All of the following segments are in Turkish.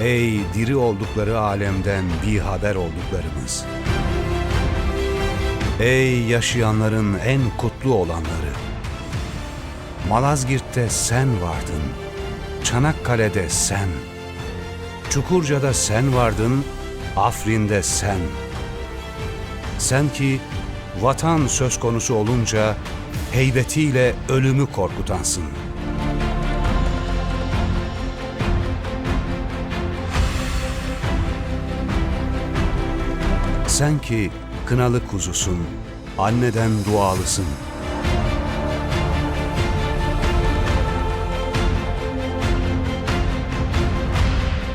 Ey diri oldukları alemden bir haber olduklarımız. Ey yaşayanların en kutlu olanları. Malazgirt'te sen vardın. Çanakkale'de sen. Çukurca'da sen vardın. Afrin'de sen. Sen ki vatan söz konusu olunca heybetiyle ölümü korkutansın. Sen ki kınalı kuzusun, anneden dualısın.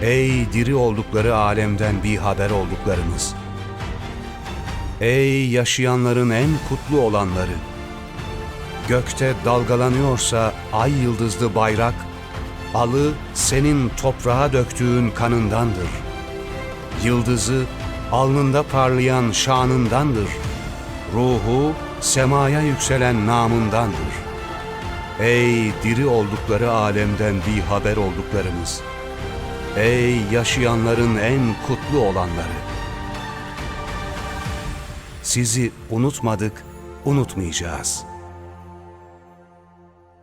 Ey diri oldukları alemden bir haber olduklarımız. Ey yaşayanların en kutlu olanları. Gökte dalgalanıyorsa ay yıldızlı bayrak, alı senin toprağa döktüğün kanındandır. Yıldızı alnında parlayan şanındandır. Ruhu semaya yükselen namındandır. Ey diri oldukları alemden bir haber olduklarımız. Ey yaşayanların en kutlu olanları. Sizi unutmadık, unutmayacağız.''